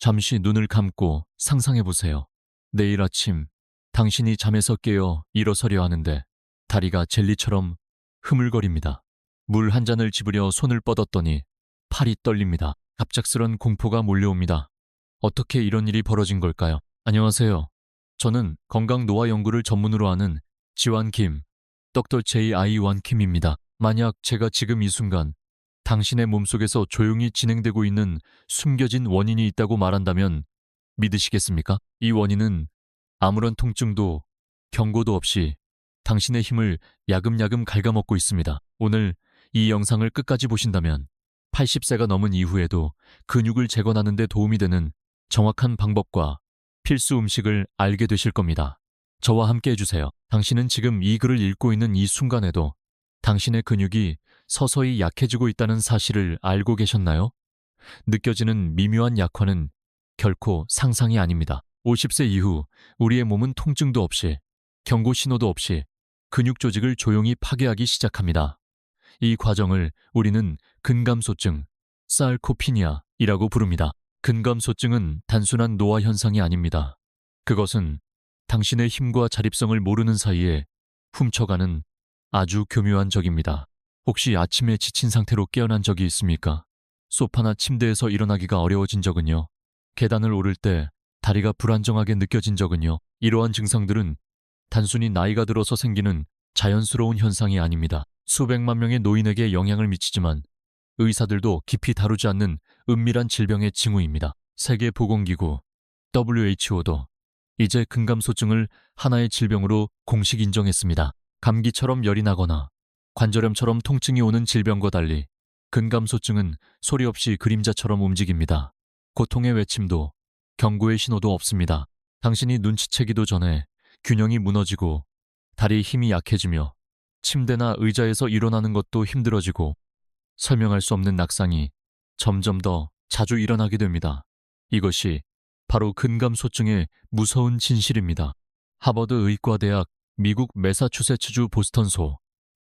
잠시 눈을 감고 상상해 보세요. 내일 아침 당신이 잠에서 깨어 일어서려 하는데 다리가 젤리처럼 흐물거립니다. 물 한 잔을 집으려 손을 뻗었더니 팔이 떨립니다. 갑작스런 공포가 몰려옵니다. 어떻게 이런 일이 벌어진 걸까요? 안녕하세요. 저는 건강 노화 연구를 전문으로 하는 지완 김, 덕터 제이 아이완 킴입니다. 만약 제가 지금 이 순간 당신의 몸속에서 조용히 진행되고 있는 숨겨진 원인이 있다고 말한다면 믿으시겠습니까? 이 원인은 아무런 통증도 경고도 없이 당신의 힘을 야금야금 갉아먹고 있습니다. 오늘 이 영상을 끝까지 보신다면 80세가 넘은 이후에도 근육을 재건하는 데 도움이 되는 정확한 방법과 필수 음식을 알게 되실 겁니다. 저와 함께 해주세요. 당신은 지금 이 글을 읽고 있는 이 순간에도 당신의 근육이 서서히 약해지고 있다는 사실을 알고 계셨나요? 느껴지는 미묘한 약화는 결코 상상이 아닙니다. 50세 이후 우리의 몸은 통증도 없이 경고 신호도 없이 근육 조직을 조용히 파괴하기 시작합니다. 이 과정을 우리는 근감소증, 사알코피니아이라고 부릅니다. 근감소증은 단순한 노화 현상이 아닙니다. 그것은 당신의 힘과 자립성을 모르는 사이에 훔쳐가는 아주 교묘한 적입니다. 혹시 아침에 지친 상태로 깨어난 적이 있습니까? 소파나 침대에서 일어나기가 어려워진 적은요? 계단을 오를 때 다리가 불안정하게 느껴진 적은요? 이러한 증상들은 단순히 나이가 들어서 생기는 자연스러운 현상이 아닙니다. 수백만 명의 노인에게 영향을 미치지만 의사들도 깊이 다루지 않는 은밀한 질병의 징후입니다. 세계보건기구 WHO도 이제 근감소증을 하나의 질병으로 공식 인정했습니다. 감기처럼 열이 나거나 관절염처럼 통증이 오는 질병과 달리 근감소증은 소리 없이 그림자처럼 움직입니다. 고통의 외침도 경고의 신호도 없습니다. 당신이 눈치채기도 전에 균형이 무너지고 다리 힘이 약해지며 침대나 의자에서 일어나는 것도 힘들어지고 설명할 수 없는 낙상이 점점 더 자주 일어나게 됩니다. 이것이 바로 근감소증의 무서운 진실입니다. 하버드 의과대학 미국 매사추세츠주 보스턴소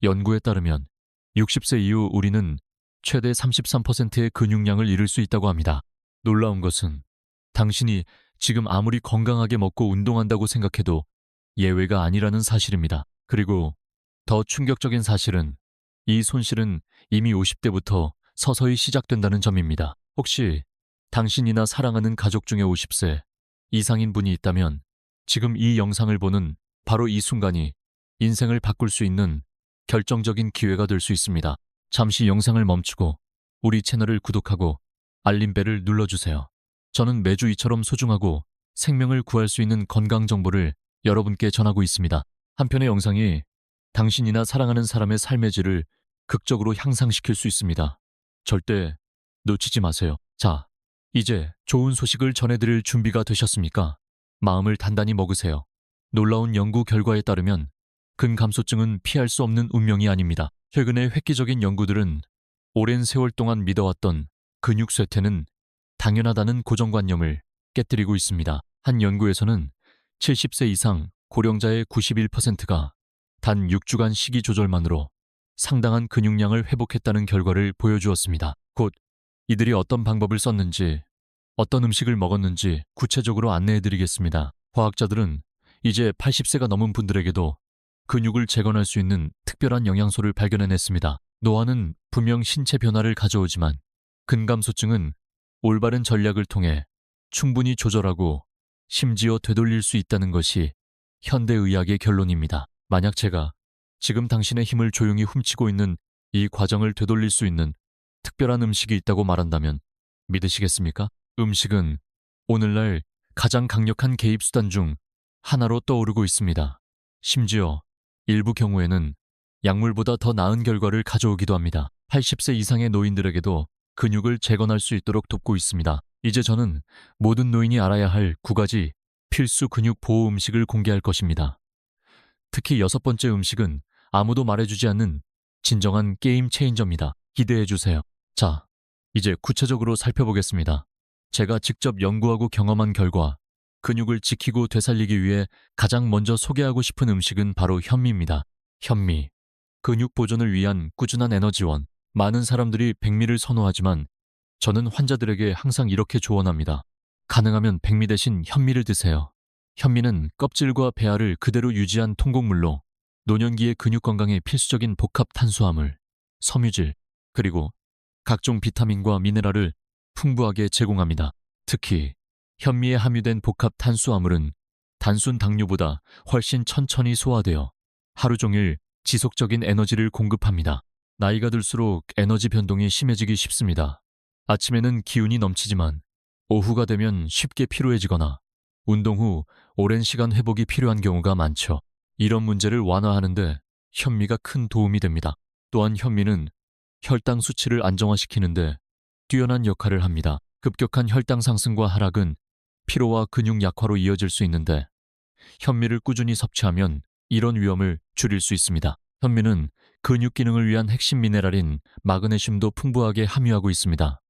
연구에 따르면 60세 이후 우리는 최대 33%의 근육량을 잃을 수 있다고 합니다. 놀라운 것은 당신이 지금 아무리 건강하게 먹고 운동한다고 생각해도 예외가 아니라는 사실입니다. 그리고 더 충격적인 사실은 이 손실은 이미 50대부터 서서히 시작된다는 점입니다. 혹시 당신이나 사랑하는 가족 중에 50세 이상인 분이 있다면 지금 이 영상을 보는 바로 이 순간이 인생을 바꿀 수 있는 결정적인 기회가 될 수 있습니다. 잠시 영상을 멈추고 우리 채널을 구독하고 알림벨을 눌러주세요. 저는 매주 이처럼 소중하고 생명을 구할 수 있는 건강 정보를 여러분께 전하고 있습니다. 한편의 영상이 당신이나 사랑하는 사람의 삶의 질을 극적으로 향상시킬 수 있습니다. 절대 놓치지 마세요. 자, 이제 좋은 소식을 전해드릴 준비가 되셨습니까? 마음을 단단히 먹으세요. 놀라운 연구 결과에 따르면 근감소증은 피할 수 없는 운명이 아닙니다. 최근의 획기적인 연구들은 오랜 세월 동안 믿어왔던 근육 쇠퇴는 당연하다는 고정관념을 깨뜨리고 있습니다. 한 연구에서는 70세 이상 고령자의 91%가 단 6주간 식이 조절만으로 상당한 근육량을 회복했다는 결과를 보여주었습니다. 곧 이들이 어떤 방법을 썼는지, 어떤 음식을 먹었는지 구체적으로 안내해드리겠습니다. 과학자들은 이제 80세가 넘은 분들에게도 근육을 재건할 수 있는 특별한 영양소를 발견해냈습니다. 노화는 분명 신체 변화를 가져오지만 근감소증은 올바른 전략을 통해 충분히 조절하고 심지어 되돌릴 수 있다는 것이 현대의학의 결론입니다. 만약 제가 지금 당신의 힘을 조용히 훔치고 있는 이 과정을 되돌릴 수 있는 특별한 음식이 있다고 말한다면 믿으시겠습니까? 음식은 오늘날 가장 강력한 개입수단 중 하나로 떠오르고 있습니다. 심지어 일부 경우에는 약물보다 더 나은 결과를 가져오기도 합니다. 80세 이상의 노인들에게도 근육을 재건할 수 있도록 돕고 있습니다. 이제 저는 모든 노인이 알아야 할구 가지 필수 근육 보호 음식을 공개할 것입니다. 특히 여섯 번째 음식은 아무도 말해주지 않는 진정한 게임 체인저입니다. 기대해 주세요. 자, 이제 구체적으로 살펴보겠습니다. 제가 직접 연구하고 경험한 결과 근육을 지키고 되살리기 위해 가장 먼저 소개하고 싶은 음식은 바로 현미입니다. 현미. 근육 보존을 위한 꾸준한 에너지원. 많은 사람들이 백미를 선호하지만 저는 환자들에게 항상 이렇게 조언합니다. 가능하면 백미 대신 현미를 드세요. 현미는 껍질과 배알을 그대로 유지한 통곡물로 노년기의 근육 건강에 필수적인 복합 탄수화물, 섬유질, 그리고 각종 비타민과 미네랄을 풍부하게 제공합니다. 특히 현미에 함유된 복합 탄수화물은 단순 당류보다 훨씬 천천히 소화되어 하루 종일 지속적인 에너지를 공급합니다. 나이가 들수록 에너지 변동이 심해지기 쉽습니다. 아침에는 기운이 넘치지만 오후가 되면 쉽게 피로해지거나 운동 후 오랜 시간 회복이 필요한 경우가 많죠. 이런 문제를 완화하는데 현미가 큰 도움이 됩니다. 또한 현미는 혈당 수치를 안정화시키는데 뛰어난 역할을 합니다. 급격한 혈당 상승과 하락은 피로와 근육 약화로 이어질 수 있는데 현미를 꾸준히 섭취하면 이런 위험을 줄일 수 있습니다. 현미는 근육 기능을 위한 핵심 미네랄인 마그네슘도 풍부하게 함유하고 있습니다.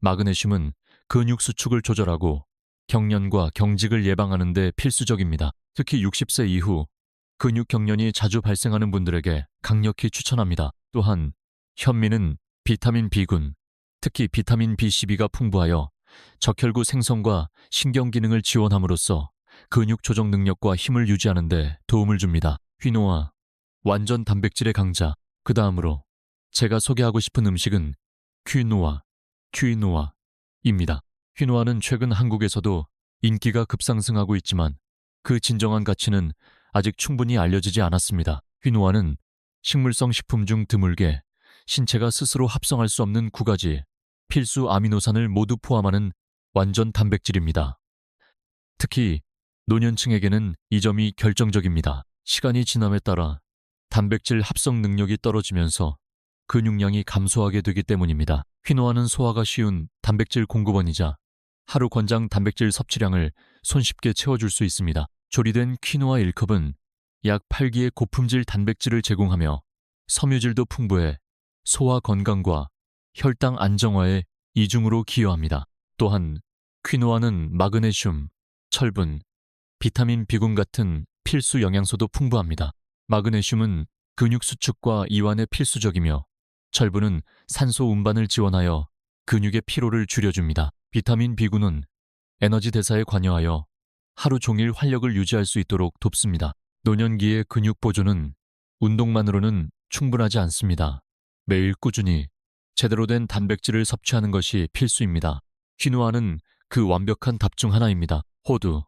마그네슘은 근육 수축을 조절하고 경련과 경직을 예방하는 데 필수적입니다. 특히 60세 이후 근육 경련이 자주 발생하는 분들에게 강력히 추천합니다. 또한 현미는 비타민 B군, 특히 비타민 B12가 풍부하여 적혈구 생성과 신경 기능을 지원함으로써 근육 조정 능력과 힘을 유지하는 데 도움을 줍니다. 휘노아, 완전 단백질의 강자. 그 다음으로 제가 소개하고 싶은 음식은 퀴노아, 퀴노아입니다. 퀴노아는 최근 한국에서도 인기가 급상승하고 있지만 그 진정한 가치는 아직 충분히 알려지지 않았습니다. 퀴노아는 식물성 식품 중 드물게 신체가 스스로 합성할 수 없는 구 가지 필수 아미노산을 모두 포함하는 완전 단백질입니다. 특히 노년층에게는 이 점이 결정적입니다. 시간이 지남에 따라 단백질 합성 능력이 떨어지면서 근육량이 감소하게 되기 때문입니다. 퀴노아는 소화가 쉬운 단백질 공급원이자 하루 권장 단백질 섭취량을 손쉽게 채워줄 수 있습니다. 조리된 퀴노아 1컵은 약 8기의 고품질 단백질을 제공하며 섬유질도 풍부해 소화 건강과 혈당 안정화에 이중으로 기여합니다. 또한 퀴노아는 마그네슘, 철분, 비타민 B군 같은 필수 영양소도 풍부합니다. 마그네슘은 근육 수축과 이완에 필수적이며 철분은 산소 운반을 지원하여 근육의 피로를 줄여줍니다. 비타민 B군은 에너지 대사에 관여하여 하루 종일 활력을 유지할 수 있도록 돕습니다. 노년기의 근육 보존은 운동만으로는 충분하지 않습니다. 매일 꾸준히 제대로 된 단백질을 섭취하는 것이 필수입니다. 퀴노아는 그 완벽한 답 중 하나입니다. 호두,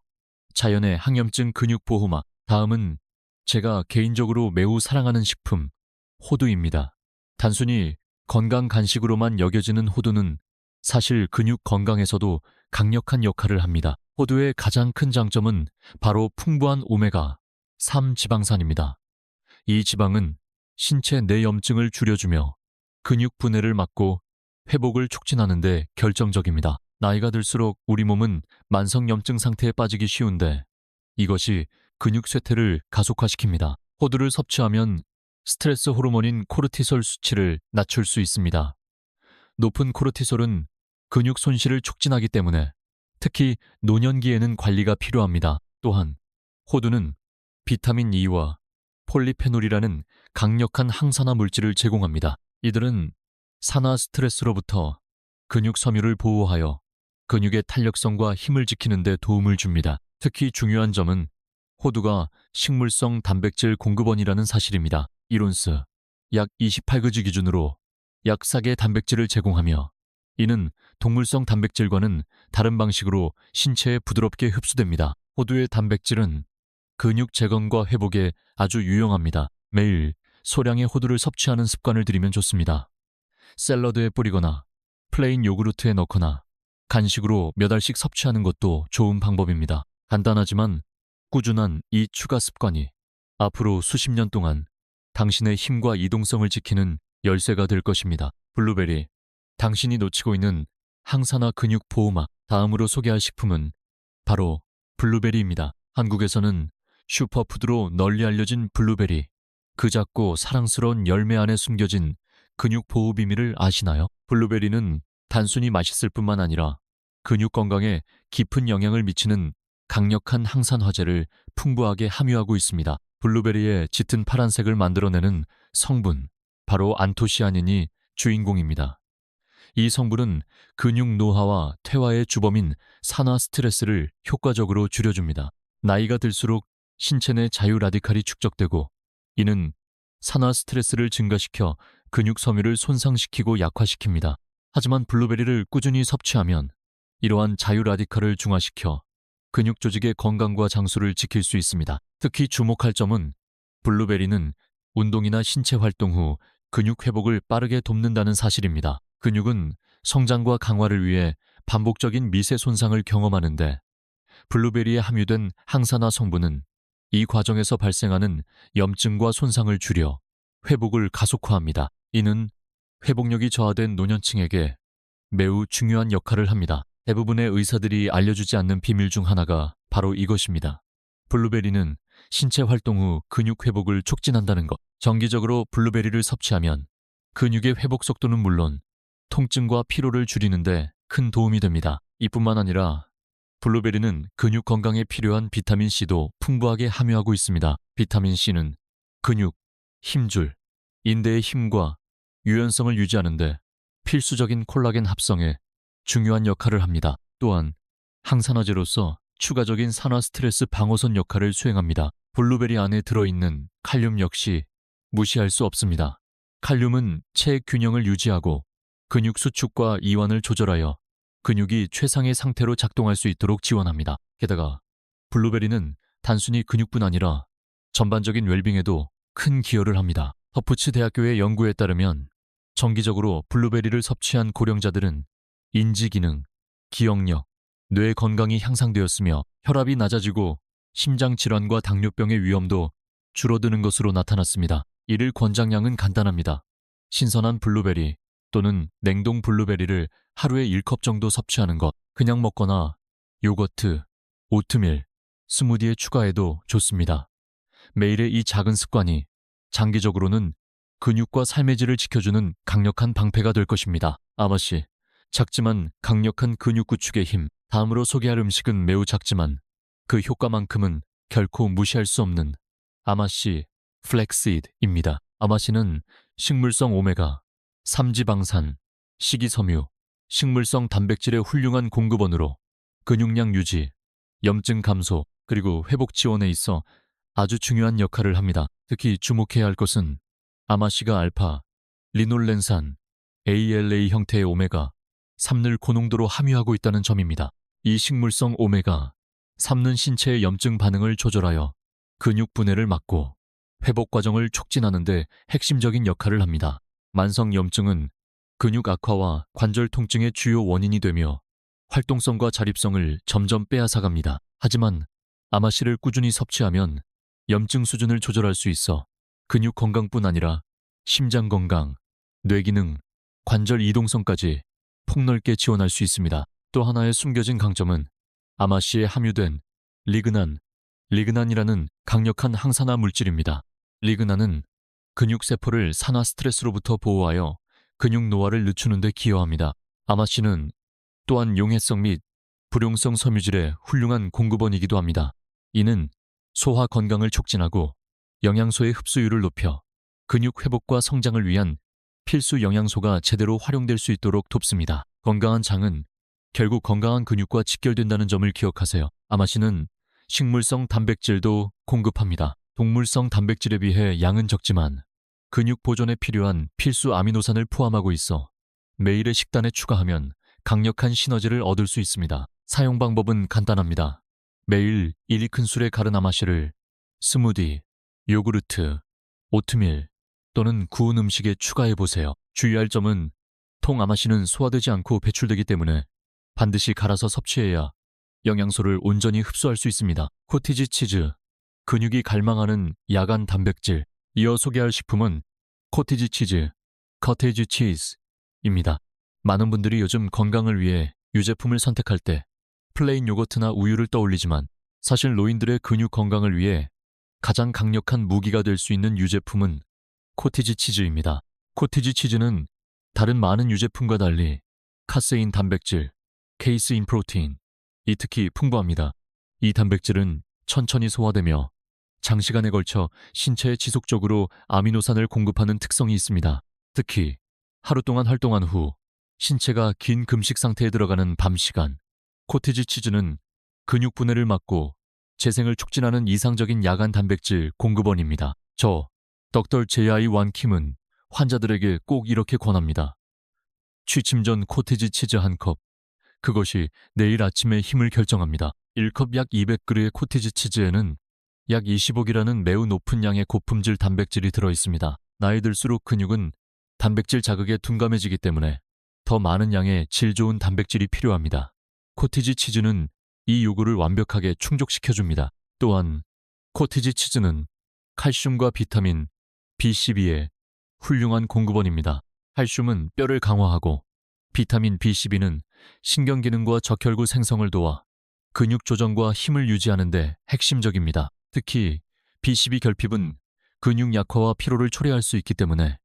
자연의 항염증 근육 보호막. 다음은 제가 개인적으로 매우 사랑하는 식품, 호두입니다. 단순히 건강 간식으로만 여겨지는 호두는 사실 근육 건강에서도 강력한 역할을 합니다. 호두의 가장 큰 장점은 바로 풍부한 오메가 3 지방산입니다. 이 지방은 신체 내염증을 줄여주며 근육 분해를 막고 회복을 촉진하는 데 결정적입니다. 나이가 들수록 우리 몸은 만성염증 상태에 빠지기 쉬운데 이것이 근육 쇠퇴를 가속화시킵니다. 호두를 섭취하면 스트레스 호르몬인 코르티솔 수치를 낮출 수 있습니다. 높은 코르티솔은 근육 손실을 촉진하기 때문에 특히 노년기에는 관리가 필요합니다. 또한 호두는 비타민 E와 폴리페놀이라는 강력한 항산화 물질을 제공합니다. 이들은 산화 스트레스로부터 근육 섬유를 보호하여 근육의 탄력성과 힘을 지키는 데 도움을 줍니다. 특히 중요한 점은 호두가 식물성 단백질 공급원이라는 사실입니다. 이론스 약 28그지 기준으로 약 4개 단백질을 제공하며 이는 동물성 단백질과는 다른 방식으로 신체에 부드럽게 흡수됩니다. 호두의 단백질은 근육 재건과 회복에 아주 유용합니다. 매일 소량의 호두를 섭취하는 습관을 들이면 좋습니다. 샐러드에 뿌리거나 플레인 요구르트에 넣거나 간식으로 몇 알씩 섭취하는 것도 좋은 방법입니다. 간단하지만 꾸준한 이 추가 습관이 앞으로 수십 년 동안 당신의 힘과 이동성을 지키는 열쇠가 될 것입니다. 블루베리, 당신이 놓치고 있는 항산화 근육 보호막. 다음으로 소개할 식품은 바로 블루베리입니다. 한국에서는 슈퍼푸드로 널리 알려진 블루베리. 그 작고 사랑스러운 열매 안에 숨겨진 근육 보호 비밀을 아시나요? 블루베리는 단순히 맛있을 뿐만 아니라 근육 건강에 깊은 영향을 미치는 강력한 항산 화제를 풍부하게 함유하고 있습니다. 블루베리의 짙은 파란색을 만들어내는 성분, 바로 안토시아닌이 주인공입니다. 이 성분은 근육 노화와 퇴화의 주범인 산화 스트레스를 효과적으로 줄여줍니다. 나이가 들수록 신체 내 자유 라디칼이 축적되고 이는 산화 스트레스를 증가시켜 근육 섬유를 손상시키고 약화시킵니다. 하지만 블루베리를 꾸준히 섭취하면 이러한 자유 라디칼을 중화시켜 근육 조직의 건강과 장수를 지킬 수 있습니다. 특히 주목할 점은 블루베리는 운동이나 신체 활동 후 근육 회복을 빠르게 돕는다는 사실입니다. 근육은 성장과 강화를 위해 반복적인 미세 손상을 경험하는데 블루베리에 함유된 항산화 성분은 이 과정에서 발생하는 염증과 손상을 줄여 회복을 가속화합니다. 이는 회복력이 저하된 노년층에게 매우 중요한 역할을 합니다. 대부분의 의사들이 알려주지 않는 비밀 중 하나가 바로 이것입니다. 블루베리는 신체 활동 후 근육 회복을 촉진한다는 것. 정기적으로 블루베리를 섭취하면 근육의 회복 속도는 물론 통증과 피로를 줄이는데 큰 도움이 됩니다. 이뿐만 아니라 블루베리는 근육 건강에 필요한 비타민 C도 풍부하게 함유하고 있습니다. 비타민 C는 근육, 힘줄, 인대의 힘과 유연성을 유지하는데 필수적인 콜라겐 합성에 중요한 역할을 합니다. 또한 항산화제로서 추가적인 산화 스트레스 방어선 역할을 수행합니다. 블루베리 안에 들어있는 칼륨 역시 무시할 수 없습니다. 칼륨은 체액 균형을 유지하고 근육 수축과 이완을 조절하여 근육이 최상의 상태로 작동할 수 있도록 지원합니다. 게다가 블루베리는 단순히 근육뿐 아니라 전반적인 웰빙에도 큰 기여를 합니다. 허프츠 대학교의 연구에 따르면 정기적으로 블루베리를 섭취한 고령자들은 인지 기능, 기억력, 뇌 건강이 향상되었으며 혈압이 낮아지고 심장 질환과 당뇨병의 위험도 줄어드는 것으로 나타났습니다. 이를 권장량은 간단합니다. 신선한 블루베리 또는 냉동 블루베리를 하루에 1컵 정도 섭취하는 것, 그냥 먹거나 요거트, 오트밀, 스무디에 추가해도 좋습니다. 매일의 이 작은 습관이 장기적으로는 근육과 삶의 질을 지켜주는 강력한 방패가 될 것입니다. 아마씨, 작지만 강력한 근육 구축의 힘. 다음으로 소개할 음식은 매우 작지만 그 효과만큼은 결코 무시할 수 없는 아마씨 플렉시드입니다. 아마씨는 식물성 오메가, 삼지방산, 식이섬유, 식물성 단백질의 훌륭한 공급원으로 근육량 유지, 염증 감소, 그리고 회복 지원에 있어 아주 중요한 역할을 합니다. 특히 주목해야 할 것은 아마씨가 알파, 리놀렌산, ALA 형태의 오메가, 삼늘 고농도로 함유하고 있다는 점입니다. 이 식물성 오메가, 삼는 신체의 염증 반응을 조절하여 근육 분해를 막고 회복 과정을 촉진하는 데 핵심적인 역할을 합니다. 만성 염증은 근육 악화와 관절 통증의 주요 원인이 되며 활동성과 자립성을 점점 빼앗아갑니다. 하지만 아마씨를 꾸준히 섭취하면 염증 수준을 조절할 수 있어 근육 건강뿐 아니라 심장 건강, 뇌 기능, 관절 이동성까지 폭넓게 지원할 수 있습니다. 또 하나의 숨겨진 강점은 아마씨에 함유된 리그난, 리그난이라는 강력한 항산화 물질입니다. 리그난은 근육 세포를 산화 스트레스로부터 보호하여 근육 노화를 늦추는 데 기여합니다. 아마씨는 또한 용해성 및 불용성 섬유질의 훌륭한 공급원이기도 합니다. 이는 소화 건강을 촉진하고 영양소의 흡수율을 높여 근육 회복과 성장을 위한 필수 영양소가 제대로 활용될 수 있도록 돕습니다. 건강한 장은 결국 건강한 근육과 직결된다는 점을 기억하세요. 아마씨는 식물성 단백질도 공급합니다. 동물성 단백질에 비해 양은 적지만 근육 보존에 필요한 필수 아미노산을 포함하고 있어 매일의 식단에 추가하면 강력한 시너지를 얻을 수 있습니다. 사용 방법은 간단합니다. 매일 1리큰술의 가른 아마씨를 스무디, 요구르트, 오트밀 또는 구운 음식에 추가해 보세요. 주의할 점은 통 아마씨는 소화되지 않고 배출되기 때문에 반드시 갈아서 섭취해야 영양소를 온전히 흡수할 수 있습니다. 코티지 치즈, 근육이 갈망하는 야간 단백질. 이어 소개할 식품은 코티지 치즈, 커테이지 치즈입니다. 많은 분들이 요즘 건강을 위해 유제품을 선택할 때 플레인 요거트나 우유를 떠올리지만 사실 노인들의 근육 건강을 위해 가장 강력한 무기가 될 수 있는 유제품은 코티지 치즈입니다. 코티지 치즈는 다른 많은 유제품과 달리 카세인 단백질, 케이스인 프로테인, 이 특히 풍부합니다. 이 단백질은 천천히 소화되며 장시간에 걸쳐 신체에 지속적으로 아미노산을 공급하는 특성이 있습니다. 특히 하루 동안 활동한 후 신체가 긴 금식 상태에 들어가는 밤 시간, 코티지 치즈는 근육 분해를 막고 재생을 촉진하는 이상적인 야간 단백질 공급원입니다. 저 덕터 JI 완킴은 환자들에게 꼭 이렇게 권합니다. 취침 전 코티지 치즈 한 컵. 그것이 내일 아침의 힘을 결정합니다. 1컵 약 200g의 코티지 치즈에는 약 25g이라는 매우 높은 양의 고품질 단백질이 들어 있습니다. 나이 들수록 근육은 단백질 자극에 둔감해지기 때문에 더 많은 양의 질 좋은 단백질이 필요합니다. 코티지 치즈는 이 요구를 완벽하게 충족시켜줍니다. 또한 코티지 치즈는 칼슘과 비타민 B12의 훌륭한 공급원입니다. 칼슘은 뼈를 강화하고 비타민 B12는 신경기능과 적혈구 생성을 도와 근육 조정과 힘을 유지하는 데 핵심적입니다. 특히 B12 결핍은 근육 약화와 피로를 초래할 수 있기 때문에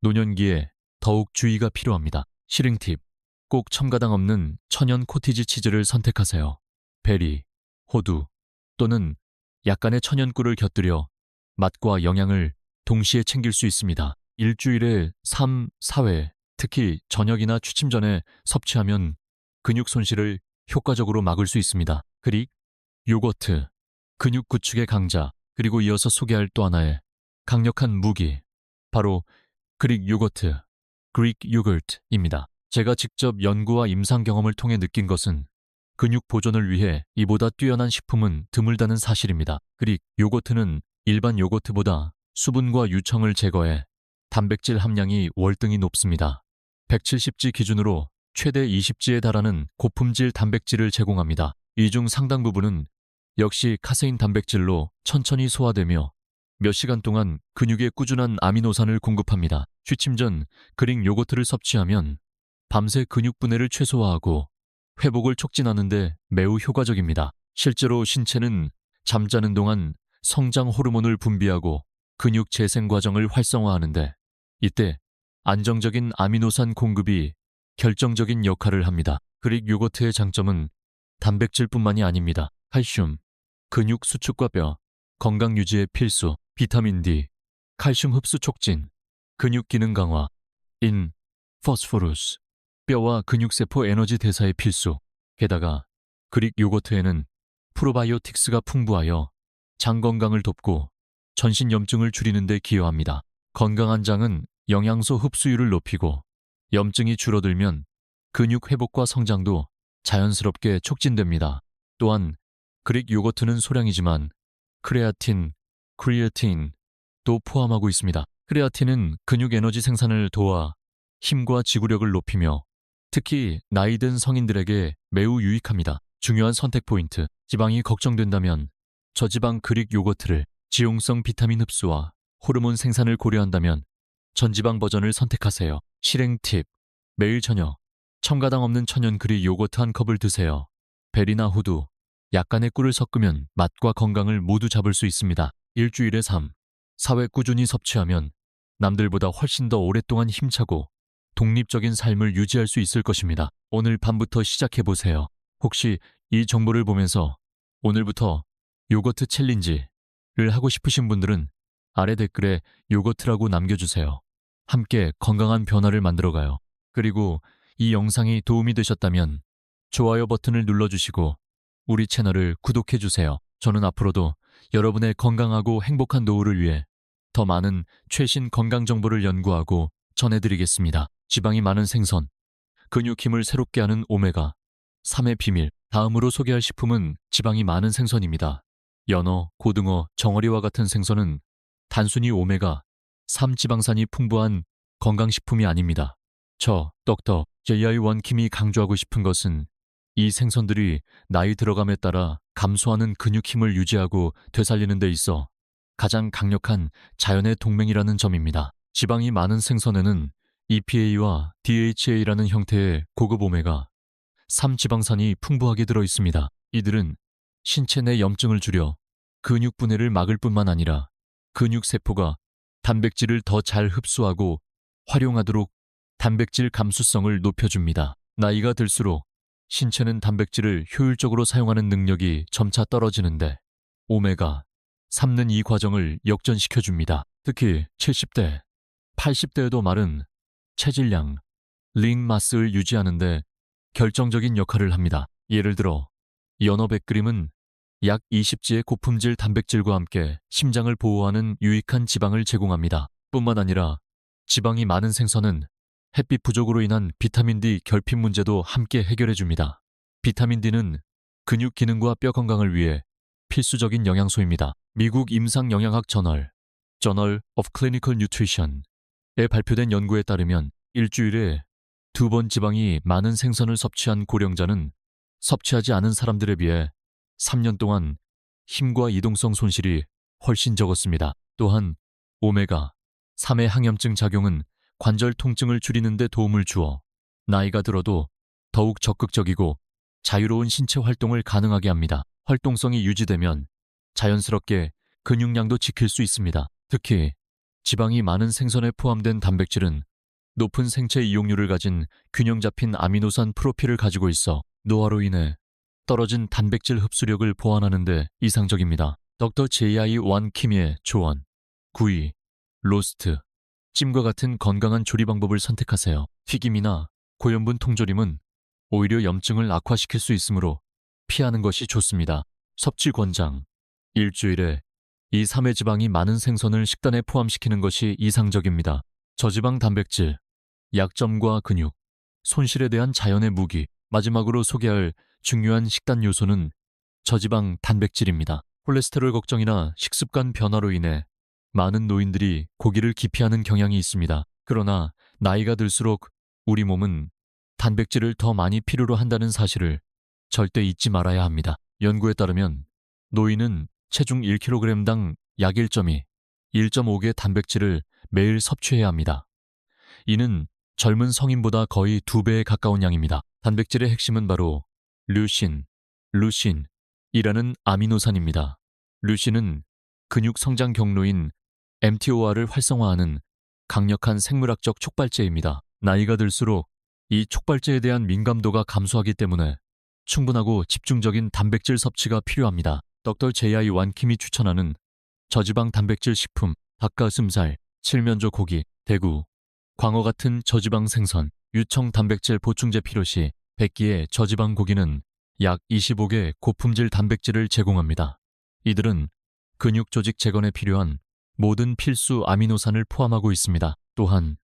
노년기에 더욱 주의가 필요합니다. 실행 팁. 꼭 첨가당 없는 천연 코티지 치즈를 선택하세요. 베리, 호두 또는 약간의 천연꿀을 곁들여 맛과 영양을 동시에 챙길 수 있습니다. 일주일에 3, 4회, 특히 저녁이나 취침 전에 섭취하면 근육 손실을 효과적으로 막을 수 있습니다. 그릭, 요거트, 근육 구축의 강자, 그리고 이어서 소개할 또 하나의 강력한 무기, 바로 그릭 요거트, 그릭 요거트입니다. 제가 직접 연구와 임상 경험을 통해 느낀 것은 근육 보존을 위해 이보다 뛰어난 식품은 드물다는 사실입니다. 그릭 요거트는 일반 요거트보다 수분과 유청을 제거해 단백질 함량이 월등히 높습니다. 170지 기준으로 최대 20지에 달하는 고품질 단백질을 제공합니다. 이 중 상당 부분은 역시 카세인 단백질로 천천히 소화되며 몇 시간 동안 근육에 꾸준한 아미노산을 공급합니다. 취침 전 그릭 요거트를 섭취하면 밤새 근육 분해를 최소화하고 회복을 촉진하는데 매우 효과적입니다. 실제로 신체는 잠자는 동안 성장 호르몬을 분비하고 근육 재생 과정을 활성화하는데 이때 안정적인 아미노산 공급이 결정적인 역할을 합니다. 그릭 요거트의 장점은 단백질뿐만이 아닙니다. 칼슘, 근육 수축과 뼈, 건강 유지에 필수, 비타민 D, 칼슘 흡수 촉진, 근육 기능 강화, 인, 포스포루스, 뼈와 근육세포 에너지 대사에 필수. 게다가 그릭 요거트에는 프로바이오틱스가 풍부하여 장 건강을 돕고 전신 염증을 줄이는 데 기여합니다. 건강한 장은 영양소 흡수율을 높이고 염증이 줄어들면 근육 회복과 성장도 자연스럽게 촉진됩니다. 또한 그릭 요거트는 소량이지만 크레아틴, 크리에틴 도 포함하고 있습니다. 크레아틴은 근육 에너지 생산을 도와 힘과 지구력을 높이며 특히 나이 든 성인들에게 매우 유익합니다. 중요한 선택 포인트. 지방이 걱정된다면 저지방 그릭 요거트를 지용성 비타민 흡수와 호르몬 생산을 고려한다면 전지방 버전을 선택하세요. 실행 팁. 매일 저녁 첨가당 없는 천연 그릭 요거트 한 컵을 드세요. 베리나 호두, 약간의 꿀을 섞으면 맛과 건강을 모두 잡을 수 있습니다. 일주일에 3, 4회 꾸준히 섭취하면 남들보다 훨씬 더 오랫동안 힘차고 독립적인 삶을 유지할 수 있을 것입니다. 오늘 밤부터 시작해보세요. 혹시 이 정보를 보면서 오늘부터 요거트 챌린지를 하고 싶으신 분들은 아래 댓글에 요거트라고 남겨주세요. 함께 건강한 변화를 만들어가요. 그리고 이 영상이 도움이 되셨다면 좋아요 버튼을 눌러주시고 우리 채널을 구독해주세요. 저는 앞으로도 여러분의 건강하고 행복한 노후를 위해 더 많은 최신 건강 정보를 연구하고 전해드리겠습니다. 지방이 많은 생선, 근육 힘을 새롭게 하는 오메가, 3의 비밀. 다음으로 소개할 식품은 지방이 많은 생선입니다. 연어, 고등어, 정어리와 같은 생선은 단순히 오메가, 3 지방산이 풍부한 건강식품이 아닙니다. 저, 덕터, JI1 킴이 강조하고 싶은 것은 이 생선들이 나이 들어감에 따라 감소하는 근육 힘을 유지하고 되살리는 데 있어 가장 강력한 자연의 동맹이라는 점입니다. 지방이 많은 생선에는 EPA와 DHA라는 형태의 고급 오메가 3 지방산이 풍부하게 들어 있습니다. 이들은 신체 내 염증을 줄여 근육 분해를 막을 뿐만 아니라 근육 세포가 단백질을 더 잘 흡수하고 활용하도록 단백질 감수성을 높여줍니다. 나이가 들수록 신체는 단백질을 효율적으로 사용하는 능력이 점차 떨어지는데 오메가 3는 이 과정을 역전시켜 줍니다. 특히 70대, 80대에도 마른 체질량, 링 마스를 유지하는데 결정적인 역할을 합니다. 예를 들어 연어 백그림은 약 20지의 고품질 단백질과 함께 심장을 보호하는 유익한 지방을 제공합니다. 뿐만 아니라 지방이 많은 생선은 햇빛 부족으로 인한 비타민 D 결핍 문제도 함께 해결해 줍니다. 비타민 D는 근육 기능과 뼈 건강을 위해 필수적인 영양소입니다. 미국 임상 영양학 저널 Journal of Clinical Nutrition에 발표된 연구에 따르면 일주일에 두 번 지방이 많은 생선을 섭취한 고령자는 섭취하지 않은 사람들에 비해 3년 동안 힘과 이동성 손실이 훨씬 적었습니다. 또한 오메가 3의 항염증 작용은 관절 통증을 줄이는 데 도움을 주어 나이가 들어도 더욱 적극적이고 자유로운 신체 활동을 가능하게 합니다. 활동성이 유지되면 자연스럽게 근육량도 지킬 수 있습니다. 특히 지방이 많은 생선에 포함된 단백질은 높은 생체 이용률을 가진 균형 잡힌 아미노산 프로필을 가지고 있어 노화로 인해 떨어진 단백질 흡수력을 보완하는 데 이상적입니다. 덕터 J.I. 완 키미의 조언 9위 로스트 찜과 같은 건강한 조리 방법을 선택하세요. 튀김이나 고염분 통조림은 오히려 염증을 악화시킬 수 있으므로 피하는 것이 좋습니다. 섭취 권장 일주일에 이 3회 지방이 많은 생선을 식단에 포함시키는 것이 이상적입니다. 저지방 단백질, 약점과 근육, 손실에 대한 자연의 무기, 마지막으로 소개할 중요한 식단 요소는 저지방 단백질입니다. 콜레스테롤 걱정이나 식습관 변화로 인해 많은 노인들이 고기를 기피하는 경향이 있습니다. 그러나 나이가 들수록 우리 몸은 단백질을 더 많이 필요로 한다는 사실을 절대 잊지 말아야 합니다. 연구에 따르면 노인은 체중 1kg당 약 1.2, 1.5개 단백질을 매일 섭취해야 합니다. 이는 젊은 성인보다 거의 두 배에 가까운 양입니다. 단백질의 핵심은 바로 류신, 루신이라는 아미노산입니다. 류신은 근육 성장 경로인 MTOR을 활성화하는 강력한 생물학적 촉발제입니다. 나이가 들수록 이 촉발제에 대한 민감도가 감소하기 때문에 충분하고 집중적인 단백질 섭취가 필요합니다. 덕터 JI 완킴이 추천하는 저지방 단백질 식품, 닭가슴살, 칠면조 고기, 대구, 광어 같은 저지방 생선, 유청 단백질 보충제 필요 시 100기의 저지방 고기는 약 25개 고품질 단백질을 제공합니다. 이들은 근육 조직 재건에 필요한 모든 필수 아미노산을 포함하고 있습니다. 또한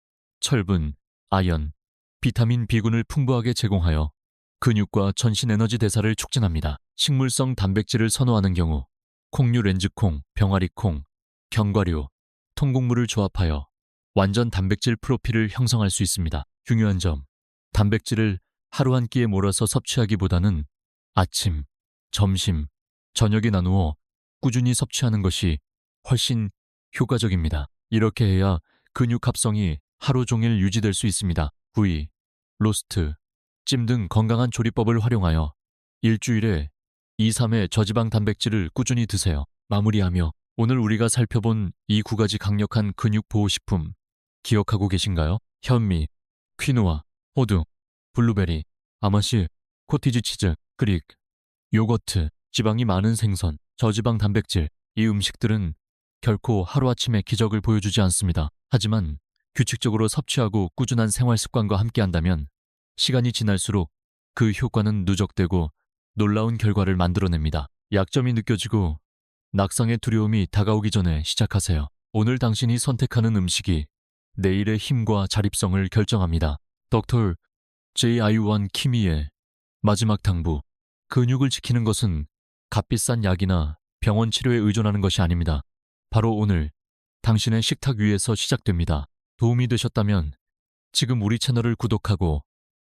철분, 아연, 비타민 B군을 풍부하게 제공하여 근육과 전신 에너지 대사를 촉진합니다. 식물성 단백질을 선호하는 경우 콩류 렌즈콩, 병아리콩, 견과류, 통곡물을 조합하여 완전 단백질 프로필을 형성할 수 있습니다. 중요한 점, 단백질을 하루 한 끼에 몰아서 섭취하기보다는 아침, 점심, 저녁에 나누어 꾸준히 섭취하는 것이 훨씬 효과적입니다. 이렇게 해야 근육 합성이 하루 종일 유지될 수 있습니다. 구이, 로스트, 찜 등 건강한 조리법을 활용하여 일주일에 2, 3회 저지방 단백질을 꾸준히 드세요. 마무리하며 오늘 우리가 살펴본 이 구 가지 강력한 근육 보호 식품 기억하고 계신가요? 현미, 퀴노아, 호두, 블루베리, 아마시, 코티지 치즈, 그릭, 요거트, 지방이 많은 생선, 저지방 단백질 이 음식들은 결코 하루아침에 기적을 보여주지 않습니다. 하지만 규칙적으로 섭취하고 꾸준한 생활 습관과 함께 한다면 시간이 지날수록 그 효과는 누적되고 놀라운 결과를 만들어냅니다. 약점이 느껴지고 낙상의 두려움이 다가오기 전에 시작하세요. 오늘 당신이 선택하는 음식이 내일의 힘과 자립성을 결정합니다. 덕터 J.I.1 키미의 마지막 당부 근육을 지키는 것은 값비싼 약이나 병원 치료에 의존하는 것이 아닙니다. 바로 오늘 당신의 식탁 위에서 시작됩니다. 도움이 되셨다면 지금 우리 채널을 구독하고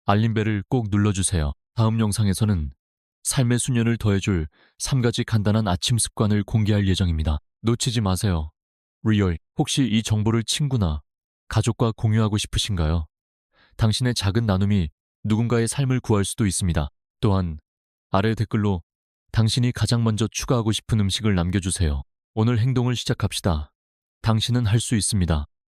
알림벨을 꼭 눌러주세요. 다음 영상에서는 삶의 수년을 더해줄 3가지 간단한 아침 습관을 공개할 예정입니다. 놓치지 마세요. 리얼, 혹시 이 정보를 친구나 가족과 공유하고 싶으신가요? 당신의 작은 나눔이 누군가의 삶을 구할 수도 있습니다. 또한 아래 댓글로 당신이 가장 먼저 추가하고 싶은 음식을 남겨주세요. 오늘 행동을 시작합시다. 당신은 할 수 있습니다.